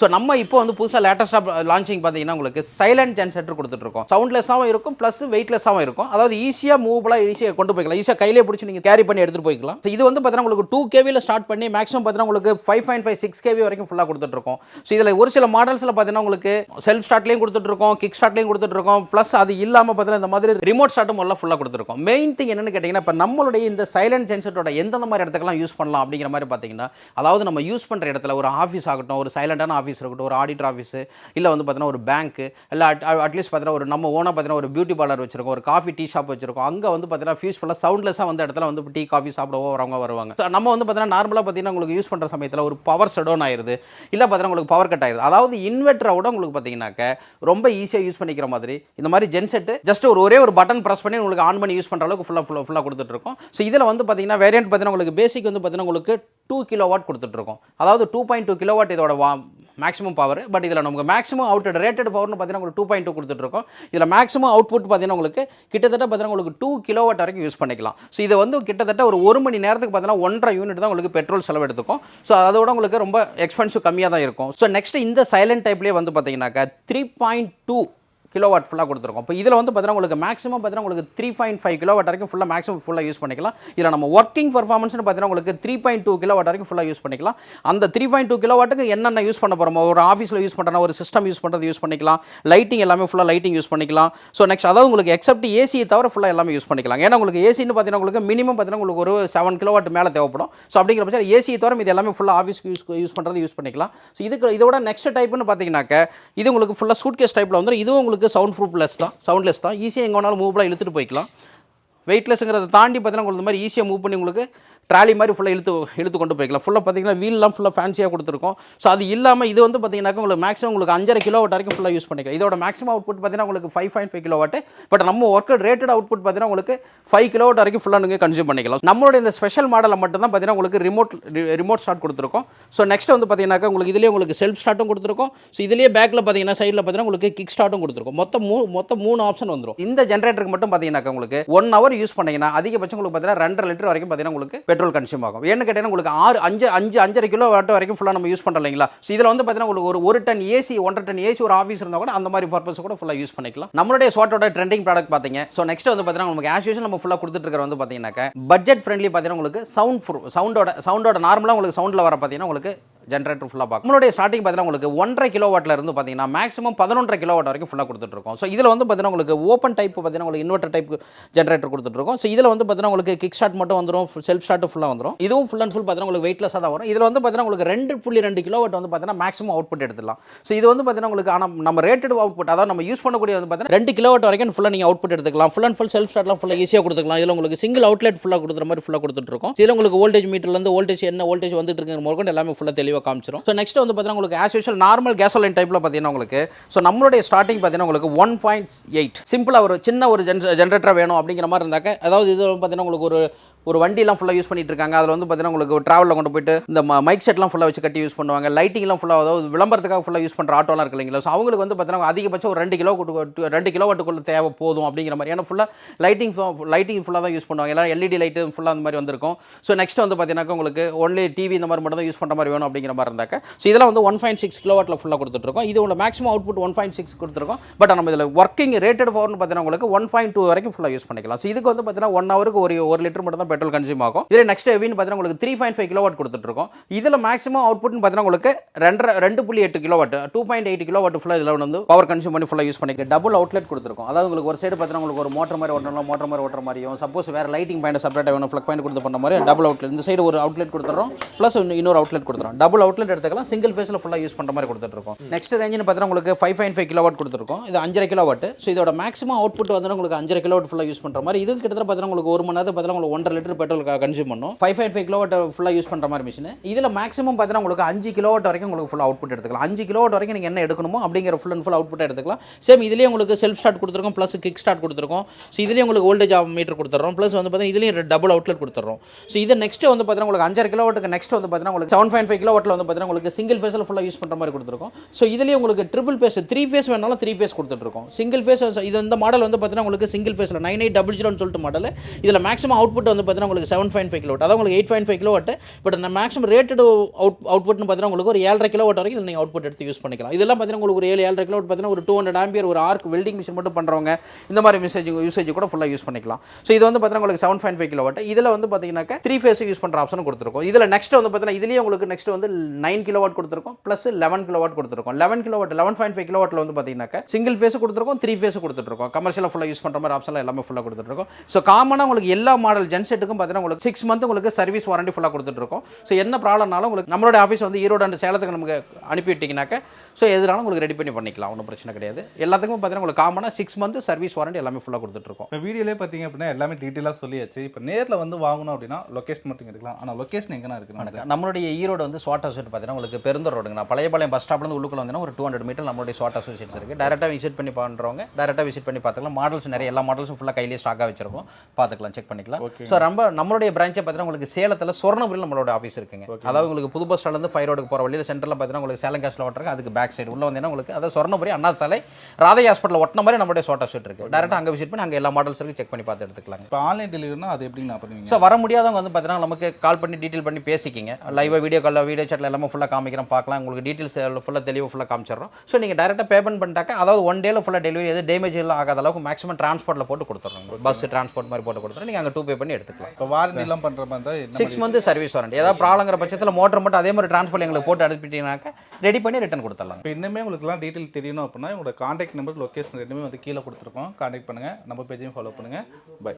So நம்ம இப்போ வந்து புதுசாக லேட்டஸ்ட்டாக லான்ச்சிங் பார்த்தீங்கன்னா உங்களுக்கு சைலண்ட் ஜென்செட்டர் கொடுத்துட்ருக்கோம். சவுண்ட்லெஸ்ஸாகவும் இருக்கும் ப்ளஸ் வெயிட்லெஸ்ஸாகவும் இருக்கும். அதாவது ஈஸியாக மூவபுளாக ஈஸியாக கொண்டு போய்க்கலாம். ஈஸியாக கையிலே பிடிச்சி நீங்கள் கேரி பண்ணி எடுத்துகிட்டு போய்க்கலாம். ஸோ இது வந்து பார்த்தீங்கன்னா உங்களுக்கு டூ கேவியில் ஸ்டார்ட் பண்ணி மேக்ஸிமம் பார்த்தீங்கன்னா உங்களுக்கு five point five six KV வரைக்கும் ஃபுல்லாக கொடுத்துட்ருக்கோம். ஸோ இதில் ஒரு சில மாடல்ஸில் பார்த்தீங்கன்னா உங்களுக்கு செல்ஃப் ஸ்டார்ட்லேயும் கொடுத்துட்ருக்கோம் கிக் ஸ்டார்ட்லேயும் கொடுத்துட்ருக்கோம். ப்ளஸ் அது இல்லாமல் பார்த்தீங்கன்னா இந்த மாதிரி ரிமோட் ஸ்டார்ட்டும் எல்லாம் ஃபுல்லாக கொடுத்துருக்கோம் மெயின் திங் என்னன்னு கேட்டிங்கன்னா இப்போ நம்மளுடைய இந்த சைலண்ட் ஜென்செட்டோட எந்தெந்த மாதிரி இடத்துக்கெல்லாம் யூஸ் பண்ணலாம் அப்படிங்கிற மாதிரி பார்த்தீங்கன்னா அதாவது நம்ம யூஸ் பண்ணுற இடத்துல ஒரு ஆஃபீஸ் ஆகட்டும் ஒரு சைலண்டான ஆஃபீஸ் ஆஃபீஸ் இருக்கட்டும் ஒரு ஆடிட்டர் ஆஃபீஸு இல்லை வந்து பார்த்தீங்கன்னா ஒரு பேங்க்கு இல்லை அட் அட்லீஸ்ட் பார்த்தீங்கன்னா ஒரு நம்ம ஓனாக பார்த்தீங்கன்னா ஒரு பியூட்டி பார்லர் வச்சிருக்கோம் ஒரு காஃபி டீ ஷாப் வச்சிருக்கோம். அங்கே வந்து பார்த்தீங்கன்னா ஃபீஸ்ஃபுல்லாக சவுண்ட்லெஸ்ஸாக வந்து இடத்துல வந்து டீ காஃபி சாப்பிடவோ வரவங்க வருவாங்க. ஸோ நம்ம வந்து பார்த்தீங்கன்னா நார்மலாக பார்த்தீங்கன்னா உங்களுக்கு யூஸ் பண்ணுற சமயத்தில் ஒரு பவர் ஷடோன் ஆயிடுது இல்லை பார்த்தீங்கன்னா உங்களுக்கு பவர் கட் ஆயிருது. அதாவது இன்வெர்ட்டரை விட உங்களுக்கு பார்த்தீங்கன்னாக்க ரொம்ப ஈஸியாக யூஸ் பண்ணிக்கிற மாதிரி இந்த மாதிரி ஜென்செட்டு ஜஸ்ட் ஒரு ஒரே ஒரு பட்டன் ப்ரெஸ் பண்ணி உங்களுக்கு ஆன் பண்ணி யூஸ் பண்ணுற அளவுக்கு ஃபுல்லாக ஃபுல்லாக ஃபுல்லாக கொடுத்துட்ருக்கோம் ஸோ இதில் வந்து பார்த்தீங்கன்னா வேரியன்ட் பார்த்தீங்கன்னா உங்களுக்கு பேசிக் வந்து பார்த்தீங்கன்னா உங்களுக்கு டூ கிலோ வாட் கொடுத்துட்ருக்கோம் அதாவது two point two kilo watt இதோட வா மேக்ஸிமம் பவர் பட் இதில் நமக்கு மேக்ஸிமம் அவுட் ரேட்டட் பவர்னு பார்த்தீங்கன்னா உங்களுக்கு டூ பாயிண்ட் டூ கொடுத்துட்ருக்கோம் இதில் மேக்ஸிமம் அவுட்புட் பார்த்தீங்கன்னா உங்களுக்கு கிட்டத்தட்ட பார்த்தீங்கன்னா உங்களுக்கு டூ கிலோ வாட் வரைக்கும் யூஸ் பண்ணிக்கலாம். ஸோ இதை வந்து கிட்டத்தட்ட ஒரு ஒரு மணி நேரத்துக்கு பார்த்தீங்கன்னா ஒன்றரை யூனிட் தான் உங்களுக்கு பெட்ரோல் செலவு எடுத்துக்கும் ஸோ அதோட உங்களுக்கு ரொம்ப எக்ஸ்பென்சிவ் கம்மியாக தான் இருக்கும். ஸோ நெக்ஸ்ட் இந்த சைலண்ட் டைப்லேயே வந்து பார்த்தீங்கன்னாக்கா three point two kilo watt ஃபுல்லாக கொடுத்துருக்கோம். இப்போ இதில் வந்து பார்த்தீங்கன்னா உங்களுக்கு மேக்ஸிமம் பார்த்தீங்கன்னா உங்களுக்கு த்ரீ பாயிண்ட் ஃபைவ் கிலோவாட் வரைக்கும் ஃபுல்லாக மேக்ஸிமம் ஃபுல்லாக யூஸ் பண்ணிக்கலாம். இதில் நம்ம ஒர்க்கிங் பர்ஃபார்மன்ஸ்னு பார்த்தீங்கன்னா உங்களுக்கு த்ரீ பாயிண்ட் டூ கிலோவாட் வரைக்கும் ஃபுல்லாக யூஸ் பண்ணிக்கலாம். அந்த த்ரீ பாயிண்ட் டூ கிலோவாட்டுக்கு என்னென்ன யூஸ் பண்ண போகிறோமோ ஒரு ஆஃபீஸில் யூஸ் பண்ணுறோம் ஒரு சிஸ்டம் யூஸ் பண்ணுறது யூஸ் பண்ணிக்கலாம். லைட்டிங் எல்லாமே ஃபுல்லாக லைட்டிங் யூஸ் பண்ணிக்கலாம். ஸோ நெக்ஸ்ட் அதாவது உங்களுக்கு எக்ஸப்ட் ஏசியை தவிர ஃபுல்லாக எல்லாமே யூஸ் பண்ணிக்கலாம். ஏன்னா உங்களுக்கு ஏசின்னு பார்த்தீங்கன்னா உங்களுக்கு மினிமம் பார்த்தீங்கன்னா உங்களுக்கு ஒரு செவன் கிலோவாட் மேலே தேவைப்படும். ஸோ அப்படிங்கிற பட்சம் ஏசியை தவிர இது எல்லாமே ஃபுல்லாக ஆஃபீஸ்க்கு யூஸ் யூஸ் பண்ணுறது யூஸ் பண்ணிக்கலாம். ஸோ இதுக்கு இதோட நெக்ஸ்ட் டைப்னு பார்த்தீங்கன்னாக்க இது உங்களுக்கு ஃபுல்லாக சூட்கேஸ் டைப்பில் வந்துடும் இதுவும் உங்களுக்கு சவுண்ட் ப்ரூஃப்லெஸ் தான் சவுண்ட்லெஸ் தான். ஈஸியாக எங்கே வேணாலும் மூவ்லாம் இழுத்துட்டு போய்க்கலாம். வெயிட்லெஸ்ங்கிறத தாண்டி பார்த்தீங்கன்னா உங்களுக்கு இந்த மாதிரி ஈஸியாக மூவ் பண்ணி உங்களுக்கு ட்ராலி மாதிரி ஃபுல்லாக இழுத்து இழுத்து கொண்டு போய்க்கலாம். ஃபுல்லாக பார்த்தீங்கன்னா வீல்லாம் ஃபுல்லாக ஃபேன்சியாக கொடுத்துருக்கோம். ஸோ அது இல்லாமல் இது வந்து பார்த்தீங்கன்னாக்கா உங்களுக்கு மேக்ஸிமம் உங்களுக்கு அஞ்சரை கிலோ வாட் வரைக்கும் ஃபுல்லாக யூஸ் பண்ணிக்கலாம். இதோட மேக்ஸிமம் அவுட்புட் பார்த்தீங்கன்னா உங்களுக்கு five point five kilo watt but நம்ம ஒர்க்கர் ரேட்டட் அவுட்புட் பார்த்தீங்கன்னா உங்களுக்கு ஃபைவ் கிலோ வாட் வரைக்கும் ஃபுல்லாக நீங்கள் கன்சியூம் பண்ணிக்கலாம். நம்மளோட இந்த ஸ்பெஷல் மாடலில் மட்டும் தான் பார்த்தீங்கன்னா உங்களுக்கு ரிமோட் ரிமோட் ஸ்டார்ட் கொடுத்துருக்கோம். ஸோ நெக்ஸ்ட் வந்து பார்த்தீங்கன்னாக்கா உங்களுக்கு இதுலேயே உங்களுக்கு செல்ஃப் ஸ்டார்ட்டும் கொடுத்துருக்கோம். ஸோ இதுலேயே பேக்கில் பார்த்தீங்கன்னா சைடில் பார்த்தீங்கன்னா உங்களுக்கு கிக் ஸ்டார்ட்டும் கொடுத்துருக்கோம். மொத்தம் மூ மொத்தம் மூணு ஆப்ஷன் வந்துடும் இந்த ஜென்ரேட்டருக்கு மட்டும் பார்த்தீங்கன்னாக்கா உங்களுக்கு ஒன் ஹவர் யூஸ் பண்ணிங்கன்னா அதிகபட்சம் உங்களுக்கு பார்த்தீங்கன்னா ரெண்டரை லிட்டர் வரைக்கும் பார்த்தீங்கன்னா உங்களுக்கு பெட்ரோல் கன்சியூம் ஆகும். ஏன்னு கேட்டீங்கன்னா உங்களுக்கு ஆறு அஞ்சு அஞ்சு அஞ்சரை கிலோ வாட் வரைக்கும் ஃபுல்லாக நம்ம யூஸ் பண்ணுறோம் இல்லைங்களா? ஸோ இதில் வந்து பார்த்தீங்கன்னா உங்களுக்கு ஒரு ஒரு டன் ஏசி ஒன்றரை டன் ஏசி ஒரு ஆஃபீஸ் இருந்தால் கூட அந்த மாதிரி பர்பஸ் கூட ஃபுல்லாக யூஸ் பண்ணிக்கலாம். நம்மளுடைய ஸ்வாட்டோட ட்ரெண்டிங் ப்ராடக்ட் பார்த்தீங்க ஸோ நெக்ஸ்ட் வந்து பார்த்தீங்கன்னா உங்களுக்கு ஆஸ் யூஷன் நம்ம ஃபுல்லாக கொடுத்துட்டு இருக்கிற வந்து பார்த்தீங்கன்னாக்க பட்ஜெட் ஃப்ரெண்ட்லி பார்த்தீங்கன்னா உங்களுக்கு சவுண்ட் சவுண்டோட சவுண்டோட நார்மலாக உங்களுக்கு சவுண்டில் வர பார்த்தீங்கன்னா உங்களுக்கு ஜென்ரேட்டர் ஃபுல்லாக பார்க்கும். நம்மளுடைய ஸ்டார்டிங் பார்த்தீங்கன்னா உங்களுக்கு ஒன்றரை கிலோ வாட்டில் இருந்து பார்த்தீங்கன்னா மேக்ஸிமம் பதினொன்றரை கிலோ வாட் வரைக்கும் ஃபுல்லாக கொடுத்துட்ருக்கோம். ஸோ இதில் வந்து பார்த்தீங்கன்னா உங்களுக்கு ஓப்பன் டைப் பார்த்தீங்கன்னா உங்களுக்கு இன்வெர்டர் டைப் ஜென்ரேட்டர் கொடுத்துட்ருக்கோம். ஸோ இதில் வந்து பார்த்தீங்கன்னா உங்களுக்கு கிக் ஸ்டார்ட் மட்டும் வந்துடும் செல்ஃப் ஸ்டார்ட் ஃபுல்லாக வந்துடும் இதுவும் ஃபுல் அண்ட் ஃபுல் பார்த்தீங்கன்னா உங்களுக்கு வெயிட்லெஸ்ஸாக தான் வரும். இதில் வந்து பார்த்தீங்கன்னா உங்களுக்கு ரெண்டு புள்ளி ரெண்டு கிலோ வாட் வந்து பார்த்தீங்கன்னா மேக்ஸிமம் அவுட்புட் எடுத்துடலாம். ஸோ இது வந்து பார்த்தீங்கன்னா உங்களுக்கு ஆனால் நம்ம ரேட்டட் அவுட்புட் அதாவது நம்ம யூஸ் பண்ணக்கூடிய வந்து பார்த்தீங்கன்னா ரெண்டு கிலோ வாட் வரைக்கும் ஃபுல்லாக நீங்கள் அவுட்புட் எடுத்துக்கலாம். ஃபுல் அண்ட் ஃபுல் செல்ஃப் ஸ்டார்ட்லாம் ஃபுல்லாக ஈஸியாக கொடுத்துக்கலாம். இதில் உங்களுக்கு சிங்கிள் அவுட்லெட் ஃபுல்லாக கொடுக்குற மாதிரி ஃபுல்லாக கொடுத்துட்ருக்கோம். இதில் உங்களுக்கு வோல்டேஜ் மீட்டர்லேருந்து வோல்டேஜ் என்ன வோல்டேஜ் வந்துட்டு இருக்கிற முதற்கொண்டு எல்லாமே ஃபுல்லாக தெளிவாக காமிச்சிரும். ஸோ நெக்ஸ்ட் வந்து பார்த்தீங்கன்னா உங்களுக்கு ஆஸ் யூஷுவல் நார்மல் கேசோலைன் டைப்பில் பார்த்தீங்கன்னா உங்களுக்கு ஸோ நம்மளுடைய ஸ்டார்டிங் பார்த்தீங்கன்னா உங்களுக்கு ஒன் பாயிண்ட் எயிட் சிம்பிளாக ஒரு சின்ன ஒரு ஜென்ரேட்டர் வேணும் அப்படிங்கிற மாதிரி இருந்தாக்க அதாவது இது பார்த்தீங்கன்னா உங்களுக்கு ஒரு ஒரு வண்டிலாம் ஃபுல்லாக யூஸ் பண்ணிட்டு இருக்காங்க அதில் வந்து பார்த்தீங்கன்னா உங்களுக்கு ட்ராவலில் கொண்டு போயிட்டு இந்த மைக் செட்லாம் ஃபுல்லாக வச்சு கட்டி யூஸ் பண்ணுவாங்க. லைட்டிங்லாம் ஃபுல்லாக அதாவது விளம்பரத்துக்காக ஃபுல்லாக யூஸ் பண்ணுற ஆட்டோலாம் இருக்கு இல்லைங்களா ஸோ அவங்களுக்கு வந்து பார்த்தீங்கன்னா அதிகபட்சம் ஒரு ரெண்டு கிலோ ரெண்டு கிலோ வாட்டுக்குள்ள தேவை போதும் அப்படிங்கிற மாதிரி. ஏன்னா ஃபுல்லாக லைட்டிங் லைட்டிங் ஃபுல்லாக தான் யூஸ் பண்ணுவாங்க. எல்லாம் எல்இடி லைட்டு ஃபுல்லாக அந்த மாதிரி வந்திருக்கும். ஸோ நெக்ஸ்ட் வந்து பார்த்தீங்கன்னா உங்களுக்கு ஒன்லி டிவி இந்த மாதிரி மட்டும் தான் யூஸ் பண்ணுற மாதிரி வேணும் அப்படிங்கிற மாதிரி இருந்தாக்க. ஸோ இதெல்லாம் வந்து ஒன் பாயிண்ட் சிக்ஸ் கிலோ வாட்டில் ஃபுல்லாக கொடுத்துருக்கோம் இது உள்ள maximum output one point six கொடுத்துருக்கோம். பட் நம்ம இதில் ஒர்க்கிங் ரேட்டட் பவர்னு பார்த்தீங்கன்னா உங்களுக்கு ஒன் பாயிண்ட் டூ வரைக்கும் ஃபுல்லாக யூஸ் பண்ணிக்கலாம். ஸோ இதுக்கு வந்து பார்த்தீங்கன்னா ஒன் ஹவருக்கு ஒரு ஒரு லிட்டர் மட்டும் தான் பெட்ரோல் கன்சியூம் ஆகும். இதில் நெக்ஸ்ட் ஹெவின்னு பார்த்தீங்கன்னா உங்களுக்கு த்ரீ பாயிண்ட் ஃபைவ் கிலோவாட் கொடுத்துட்ருக்கோம் இதில் மேக்ஸிமம் அவுட்புட்னு பார்த்தீங்கன்னா உங்களுக்கு ரெண்டரை ரெண்டு புள்ளி எட்டு kilowatt two point eight kilowatt ஃபுல்லாக இதில் வந்து பவர் கன்சியூம் பண்ணி ஃபுல்லாக யூஸ் பண்ணிக்க டபுள் அவுட்லெட் கொடுத்துருக்கோம். அதாவது உங்களுக்கு ஒரு சைடு பார்த்தீங்கன்னா உங்களுக்கு ஒரு மோட்டர் மாதிரி ஓட்டணும் மோட்டர் மாதிரி ஓட்டுற மாதிரியும் சப்போஸ் வேறு லைட்டிங் பாயிண்ட் செப்பரேட்டாக வேணும் ஃப்ளக் பாயிண்ட் கொடுத்து பண்ண மாதிரி டபுள் அவுட்லெட் இந்த சைடு ஒரு அவுட்லெட் கொடுத்துறோம் ப்ளஸ் இன்னொரு அவுட்லெட் கொடுத்துறோம் டபுள் அவுட்லெட் எடுத்துக்கலாம் சிங்கிள் ஃபேஸில் ஃபுல்லாக யூஸ் பண்ணுற மாதிரி கொடுத்துட்ருக்கோம் நெக்ஸ்ட் ரேஞ்சுன்னு பார்த்தீங்கன்னா உங்களுக்கு ஃபைவ் பாயிண்ட் ஃபைவ் கிலோவாட் கொடுத்துருக்கோம். இது அஞ்சரை கிலோவாட் ஸோ இதோட மேக்ஸிமம் அவுட்புட் வந்து உங்களுக்கு அஞ்சரை கிலோவாட் ஃபுல்லாக யூஸ் பண்ணுற மாதிரி இது கிட்டத்தட்ட பார்த்தீங்கன்னா உங்களுக்கு ஒரு மணி நேரத்தில் பார்த்தீங்கன்னா உங்களுக்கு ஒன்றரை லிட்டர் பெட்ரோல் கன்சியூம் பண்ணும். ஃபைவ் பாயிண்ட் ஃபைவ் கிலோவாட் ஃபுல்லாக யூஸ் பண்ணுற மாதிரி மிஷின் இதில் மேக்ஸிமம் பார்த்தீங்கன்னா உங்களுக்கு அஞ்சு கிலோவாட் வரைக்கும் உங்களுக்கு ஃபுல் அவுட்புட் எடுத்துக்கலாம். அஞ்சு கிலோவாட் வரைக்கும் நீங்கள் என்ன எடுக்கணுமோ அப்படிங்கிற ஃபுல் அண்ட் ஃபுல் அவுட்புட் எடுத்துக்கலாம். சேம் இதுலேயே உங்களுக்கு செல்ஃப் ஸ்டார்ட் கொடுத்துருக்கோம் ப்ளஸ் கிக் ஸ்டார்ட் கொடுத்துருக்கோம். ஸோ இதுலேயே உங்களுக்கு வோல்டேஜ் மீட்டர் கொடுத்துறோம். ப்ளஸ் வந்து பார்த்தீங்கன்னா இதுலேயும் டபுள் அவுட்லெட் கொடுத்துறோம். ஸோ இது நெக்ஸ்ட் வந்து பார்த்தீங்கன்னா உங்களுக்கு அஞ்சரை கிலோவாட்டுக்கு நெக்ஸ்ட் வந்து பார்த்தீங்கன்னா உங்களுக்கு செவன் பாயிண்ட் ஃபைவ் கிலோவாட்டில் வந்து பார்த்தீங்கன்னா உங்களுக்கு சிங்கிள் ஃபேஸில் ஃபுல்லாக யூஸ் பண்ணுற மாதிரி கொடுத்துருக்கோம். ஸோ இதுலேயே உங்களுக்கு ட்ரிபிள் ஃபேஸ் த்ரீ ஃபேஸ் வேணாலும் த்ரீ ஃபேஸ் கொடுத்துட்ருக்கோம். சிங்கிள் ஃபேஸ் இது இந்த மாடல் வந்து பார்த்தீங்கன்னா உங்களுக்கு சிங்கிள் ஃபேஸில் நைன் எயிட் டபுள் ஜீரோன்னு சொல்லிட்டு மாடல் இதில் மேக்ஸிமம் அவுட்புட் வந்து பார்த்தீங்கன்னா உங்களுக்கு செவன் பாயிண்ட் ஃபைவ் கிலோ அதாவது உங்களுக்கு eight point five kilo but அந்த மேக்ஸிமம் ரேட்டட் அவுட் அவுட்புட்னு பார்த்தீங்கன்னா உங்களுக்கு ஒரு ஏழரை கிலோ வரைக்கும் இதில் நீங்கள் அவுட்புட் எடுத்து யூஸ் பண்ணிக்கலாம். இதெல்லாம் பார்த்தீங்கன்னா உங்களுக்கு ஒரு ஏழு ஏழரை கிலோ பார்த்தீங்கன்னா ஒரு டூ ஹண்ட்ரட் ஆம்பியர் ஒரு ஆர்க் வெல்டிங் மிஷின் மட்டும் பண்ணுறவங்க இந்த மாதிரி மெசேஜ் யூசேஜ் கூட ஃபுல்லாக யூஸ் பண்ணிக்கலாம். ஸோ இது வந்து பார்த்தீங்கன்னா உங்களுக்கு seven point five kilo watt இதில் வந்து பார்த்தீங்கன்னாக்கா த்ரீ ஃபேஸ் யூஸ் பண்ணுற ஆப்ஷன் கொடுத்துருக்கோம். இதில் நெக்ஸ்ட் வந்து பார்த்தீங்கன்னா இதுலேயே உங்களுக்கு நெக்ஸ்ட் வந்து நைன் கிலோ வாட் கொடுத்துருக்கோம் ப்ளஸ் லெவன் கிலோ வாட் கொடுத்துருக்கோம். Eleven kilo watt eleven point five kilo வாட்டில் வந்து பார்த்தீங்கன்னாக்கா சிங்கிள் ஃபேஸ் கொடுத்துருக்கோம் த்ரீ ஃபேஸ் கொடுத்துருக்கோம். கமர்ஷியலாக ஃபுல்லாக யூஸ் பண்ணுற மாதிரி ஆப்ஷன் எல்லாமே ஃபுல்லாக கொடுத்துருக்கோம். ஸோ காமனாக உங்களுக்கு எல்லா மாடல் ஜென்செட்டுக்கும் பார்த்தீங்கன்னா உங்களுக்கு சிக்ஸ் மந்த் உங்களுக்கு சர்வீஸ் வாரண்டி ஃபுல்லாக கொடுத்துட்ருக்கோம் ஸோ என்ன ப்ராப்ளம்னாலும் உங்களுக்கு நம்மளோட ஆஃபீஸ் வந்து ஈரோடு அண்ட் சேலத்துக்கு நமக்கு அனுப்பி விட்டிங்கனாக்கா ஸோ எதுனாலும் உங்களுக்கு ரெடி பண்ணி பண்ணிக்கலாம். ஒன்றும் பிரச்சனை கிடையாது. எல்லாத்துக்கும் பார்த்தீங்கன்னா உங்களுக்கு காமனாக சிக்ஸ் மந்த் சர்வீஸ் வாரண்டி எல்லாமே ஃபுல்லாக கொடுத்துட்ருக்கோம் இப்போ வீடியோலே பார்த்தீங்க அப்படின்னா எல்லாமே டீட்டெயிலாக சொல்லியாச்சு. இப்போ நேரில் வந்து வாங்கணும் அப்படின்னா லொகேஷன் மட்டும் எடுக்கலாம். ஆனால் லொகேஷன் எங்கேனா இருக்குன்னு வணக்கம். நம்மளுடைய ஈரோடு வந்து ஸ்வாட் அசோசியேட் பார்த்தீங்கன்னா உங்களுக்கு பெருந்தர் ரோடுங்க பழையபாளையம் பஸ் ஸ்டாப்லேருந்து உள்ளுக்குள்ள வந்தீங்கன்னா ஒரு டூ ஹண்ட்ரட் மீட்டர் நம்மளுடைய ஸ்வாட் அசோசியேட்ஸ் இருக்குது டேரெக்டாக விசிட் பண்ணி பண்ணுறவங்க டேரெக்டாக விசிட் பண்ணி பார்த்துக்கலாம். மாடல்ஸ் நிறைய எல்லா மாடல்ஸும் ஃபுல்லாக கையிலேயே ஸ்டாக்காக வச்சிருக்கோம். பார்த்துக்கலாம் செக் பண்ணிக்கலாம். ஸோ ரொம்ப நம்மளுடைய பிரான்ச்சை பார்த்தீங்கன்னா உங்களுக்கு சேலத்தில் சொர்ணபுரியில் நம்மளோட ஆஃபீஸ் இருக்குங்க. அதாவது உங்களுக்கு புது பஸ் ஸ்டாண்ட்லேருந்து ஃபைவ் ரோடுக்கு போகிற வழியில் சென்டரில் பார்த்தீங்கன்னா உங்களுக்கு சேலம் கேஸ்ல ஓட்டுறது அதுக்கு பேக் சைடு உள்ள வந்தீங்கன்னா உங்களுக்கு அதாவது சொர்ணபுரி அண்ணா சாலை ராதை ஹாஸ்பிட்டல் ஒட்டின மாதிரி நம்மளுடைய ஸ்வாட் அசோசியேட் இருக்குது டேரெக்டாக அங்கே விசிட் பண்ணி அங்கே எல்லா மாடல்ஸ் இருக்கு செக் பண்ணி பார்த்து எடுத்துக்கலாங்க. இப்போ ஆன்லைன் டெலிவரினா அது எப்படிங்க நான் பண்ணுவீங்க? ஸோ வர முடியாதவங்க வந்து பார்த்தீங்கன்னா நமக்கு கால் பண்ணி டீட்டெயில் பண்ணி பேசிக்கிங்க. லைவாக வீடியோ காலில் வீடியோ சாட்டில் எல்லாமே ஃபுல்லாக காமிக்கிறோம் பார்க்கலாம். உங்களுக்கு டீட்டெயில்ஸ் ஃபுல்லாக தெளிவாக ஃபுல்லாக காமிச்சிடுறோம். ஸோ நீங்கள் டேரெக்டாக பேமெண்ட் பண்ணிட்டாக்க அதாவது ஒன் டேல ஃபுல்லாக டெலிவரி எது டேமேஜ் எல்லாம் ஆகாத அளவுக்கு மேக்ஸிமம் ட்ரான்ஸ்போர்ட்டில் போட்டு கொடுத்துட்றோம் பஸ் டிரான்ஸ்போர்ட் மாதிரி போட்டு கொடுத்துறோம். நீங்கள் அங்கே டூ பே பண்ணி எடுத்துக்கலாம். இப்போ வாரண்டிலாம் பண்ணுற மாதிரி இருந்தால் சிக்ஸ் மந்த் சர்வீஸ் வாரண்டி ஏதாவது ப்ராப்ளங்கிற பட்சத்தில் மோட்டர் மட்டும் அதே மாதிரி டிரான்ஸ்போர்ட் எங்களுக்கு போட்டு அனுப்பிட்டீங்கன்னாக்க ரெடி பண்ணி ரிட்டர்ன் கொடுத்துடலாம். இப்போ இன்னுமே உங்களுக்குலாம் டீட்டெயில் தெரியணும் அப்படின்னா உங்களோட காண்டாக்ட் நம்பர் லொகேஷன் ரெண்டுமே வந்து கீழே கொடுத்துருக்கோம். காண்டாக்ட் பண்ணுங்கள் நம்ம பேஜையும் ஃபாலோ பண்ணுங்கள் பை